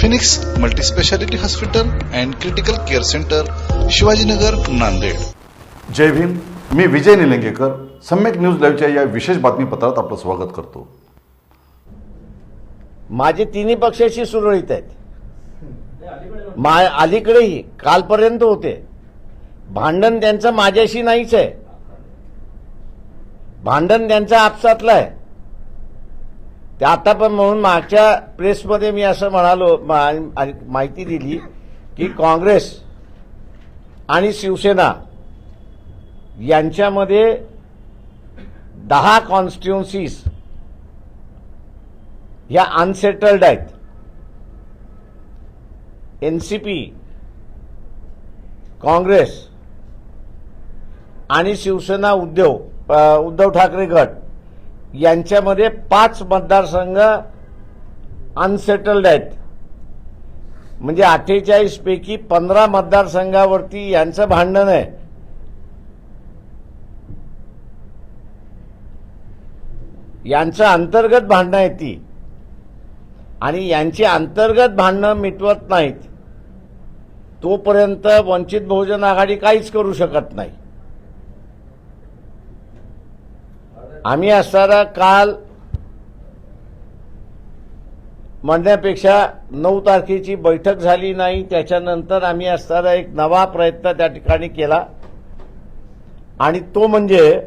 Phoenix multispeciality hospital and critical care centre Shivajinagar Nanded. Jai Bhim. Me Vijay Nilangekar. Samyak news लाईव्हच्या या विशेष बातमीपत्रात आपलं स्वागत करतो. माझे तिन्ही पक्षाशी सुरळीत आहेत. मा अलीकडेही कालपर्यंत होते. भांडण त्यांचं माझ्याशी नाहीच आहे. भांडण त्यांचं आपसातलं आहे. आता पण म्हणून मागच्या प्रेसमध्ये मी असं म्हणालो माहिती दिली की काँग्रेस आणि शिवसेना यांच्यामध्ये दहा कॉन्स्टिट्युन्सीज ह्या अनसेटल्ड आहेत. एन सी पी काँग्रेस आणि शिवसेना उद्योग उद्धव ठाकरे गट. यांच्यामध्ये पाच मतदारसंघ अनसेटल्ड आहेत. म्हणजे अठ्ठेचाळीस पैकी पंधरा मतदारसंघावरती यांचं भांडण आहे. यांचं अंतर्गत भांडणं आहेत ती. आणि यांची अंतर्गत भांडणं मिटवत नाहीत. तोपर्यंत वंचित बहुजन आघाडी काहीच करू शकत नाही. आम्ही असताना काल म्हणण्यापेक्षा नऊ तारखेची बैठक झाली नाही त्याच्यानंतर आम्ही असताना एक नवा प्रयत्न त्या ठिकाणी केला. आणि तो म्हणजे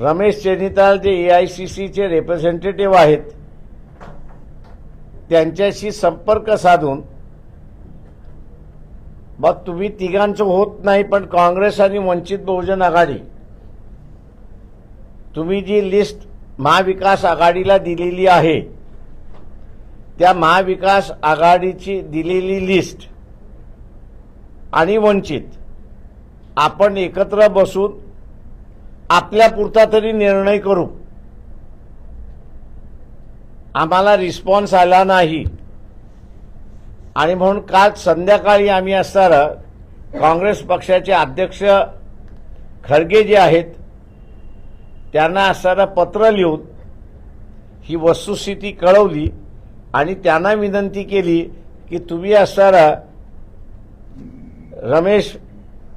रमेश चेनिताल जे ए आय सी सीचे रिप्रेझेंटेटिव्ह आहेत त्यांच्याशी संपर्क साधून मग तुम्ही तिघांचं होत नाही पण काँग्रेस आणि वंचित बहुजन आघाडी. तुम्ही जी लिस्ट महाविकास आघाडीला दिलेली आहे त्या महाविकास आघाडीची दिलेली लिस्ट आणि वंचित आपण एकत्र बसून आपल्या पुरता तरी निर्णय करू. आम्हाला रिस्पॉन्स आला नाही. आणि म्हणून काल संध्याकाळी आम्ही असणारं काँग्रेस पक्षाचे अध्यक्ष खडगे जे आहेत त्यांना असणारं पत्र लिहून ही वस्तुस्थिती कळवली आणि त्यांना विनंती केली की तुम्ही असणारा रमेश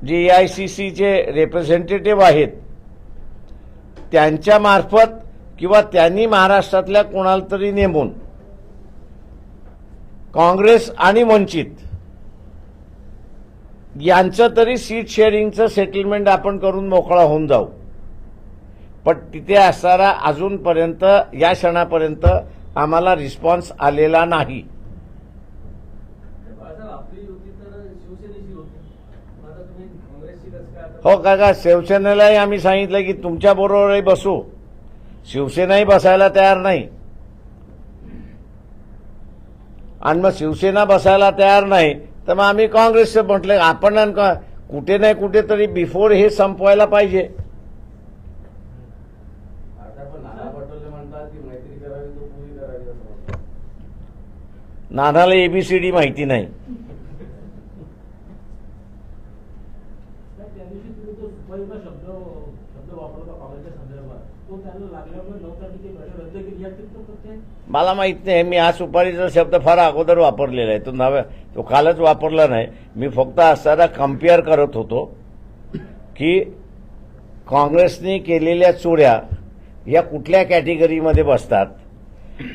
जे ए आय सी सीचे रिप्रेझेंटेटिव्ह आहेत त्यांच्यामार्फत किंवा त्यांनी महाराष्ट्रातल्या कोणाला तरी नेमून काँग्रेस आणि वंचित. यांचं तरी सीट शेअरिंगचं सेटलमेंट आपण करून मोकळा होऊन जाऊ. पण तिथे असणारा अजूनपर्यंत या क्षणापर्यंत आम्हाला रिस्पॉन्स आलेला नाही. हो काका शिवसेनेलाही आम्ही सांगितलं की तुमच्या बरोबरही बसू. शिवसेनाही बसायला तयार नाही. आणि मग शिवसेना बसायला तयार नाही तर मग आम्ही काँग्रेसचं म्हटलं आपण कुठे नाही कुठेतरी बिफोर हे संपवायला पाहिजे. नानाला एबीसीडी माहिती नाही. त्या दिवशी तुम्ही तो शब्द शब्द वापरला काँग्रेसच्या संदर्भात तो त्यांना लागल्यामुळे नऊ तारखेची बैठक रद्द केली. यात मला माहीत नाही. मी हा सुपारीचा शब्द फार अगोदर वापरलेला आहे. तो नव्या तो कालच वापरला नाही. मी फक्त असताना कंपेअर करत होतो की काँग्रेसने केलेल्या चोऱ्या या कुठल्या कॅटेगरीमध्ये बसतात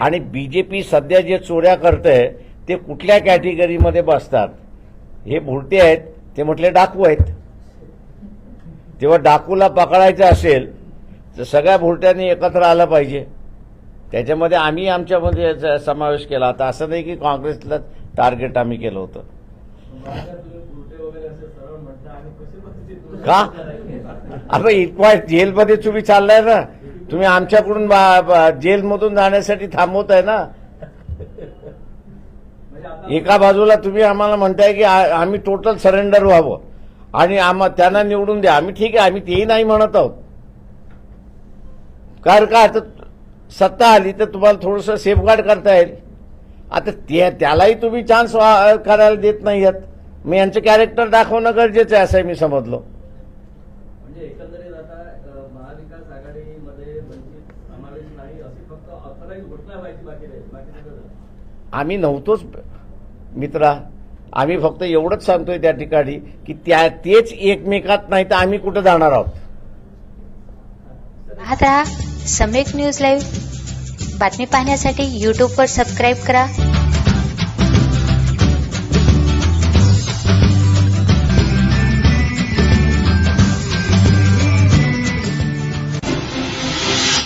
आणि बी जे पी सध्या जे चोऱ्या करते ते कुठल्या कॅटेगरीमध्ये बसतात? हे भुरटे आहेत. ते म्हटले डाकू आहेत. तेव्हा डाकूला पकडायचं असेल तर सगळ्या भुरट्यांनी एकत्र आलं पाहिजे. त्याच्यामध्ये आम्ही आमच्यामध्ये याचा समावेश केला. होता असं नाही की काँग्रेसला टार्गेट आम्ही केलं होतं. का? आता इतका जेलमध्ये तुम्ही चाललाय ना. तुम्ही आमच्याकडून बा- बा- जेलमधून जाण्यासाठी थांबवत आहे ना. एका बाजूला तुम्ही आम्हाला म्हणताय की आम्ही टोटल सरेंडर व्हावं. आणि आम्हा त्यांना निवडून द्या. आम्ही ठीक आहे आम्ही तेही नाही म्हणत आहोत. कारण का? आता सत्ता आली तर तुम्हाला थोडंसं सेफगार्ड करता येईल. आता ते त्यालाही तुम्ही चान्स करायला देत नाही आहेत मग यांचं कॅरेक्टर दाखवणं गरजेचं आहे असं मी समजलो. म्हणजे. आम्ही नव्हतोच मित्रा. आम्ही फक्त एवढंच सांगतोय त्या ठिकाणी की त्या तेच एकमेकात नाही तर आम्ही कुठं जाणार आहोत? पाहत रहा सम्यक न्यूज लाईव्ह बातमी पाहण्यासाठी यूट्यूबवर सबस्क्राईब करा.